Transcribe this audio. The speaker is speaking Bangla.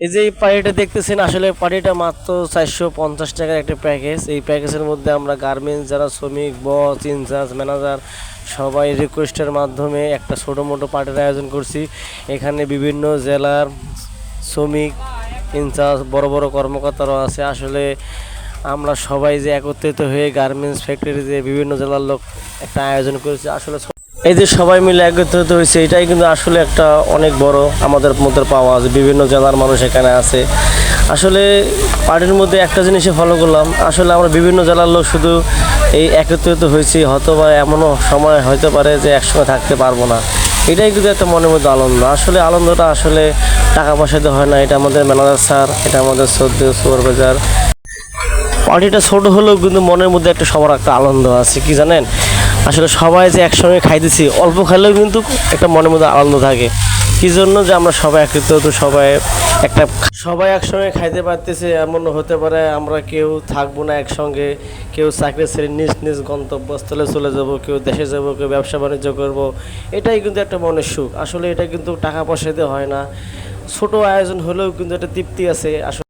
এই যে পার্টিটা দেখতেছেন, আসলে পার্টিটা মাত্র চারশো পঞ্চাশ টাকার একটা প্যাকেজ এই প্যাকেজের মধ্যে আমরা গার্মেন্টস যারা শ্রমিক বস ইনচার্জ ম্যানেজার সবাই রিকোয়েস্টের মাধ্যমে একটা ছোটো মোটো পার্টির আয়োজন করছি। এখানে বিভিন্ন জেলার শ্রমিক ইনচার্জ বড় বড় কর্মকর্তারাও আছে। আসলে আমরা সবাই যে একত্রিত হয়ে গার্মেন্টস ফ্যাক্টরি যে বিভিন্ন জেলার লোক একটা আয়োজন করেছি। আসলে এই যে সবাই মিলে একত্রিত হয়েছে, এটাই কিন্তু আসলে একটা অনেক বড় আমাদের মধ্যে পাওয়া আছে। বিভিন্ন জেলার মানুষ এখানে আছে। আসলে পার্টির মধ্যে একটা জিনিসে ফলো করলাম। আসলে আমরা বিভিন্ন জেলার লোক শুধু এই একত্রিত হয়েছি হয়তো বা এমনও সময় হতে পারে যে একসঙ্গে থাকতে পারব না। এটাই কিন্তু একটা মনের মধ্যে আনন্দ। আসলে আনন্দটা আসলে টাকা পয়সাতে হয় না। এটা আমাদের ম্যানেজার স্যার এটা আমাদের সদ্য সুপারভাইজার। পার্টিটা ছোট হলেও কিন্তু মনের মধ্যে একটা সবার একটা আনন্দ আছে, কি জানেন? আসলে সবাই যে একসঙ্গে খাইতেছি অল্প খাইলেও কিন্তু একটা মনের মধ্যে আনন্দ থাকে। কি জন্য যে আমরা সবাই একত্রিত হতো সবাই একটা সবাই একসঙ্গে খাইতে পারতেছে, এমন হতে পারে আমরা কেউ থাকব না একসঙ্গে, কেউ চাকরি ছেড়ে নিজ নিজ গন্তব্যস্থলে চলে যাব, কেউ দেশে যাব, কেউ ব্যবসা বাণিজ্য করব, এটাই কিন্তু একটা মনের সুখ। আসলে এটা কিন্তু টাকা পয়সাতে হয় না। ছোট আয়োজন হলেও কিন্তু একটা তৃপ্তি আছে, আসলে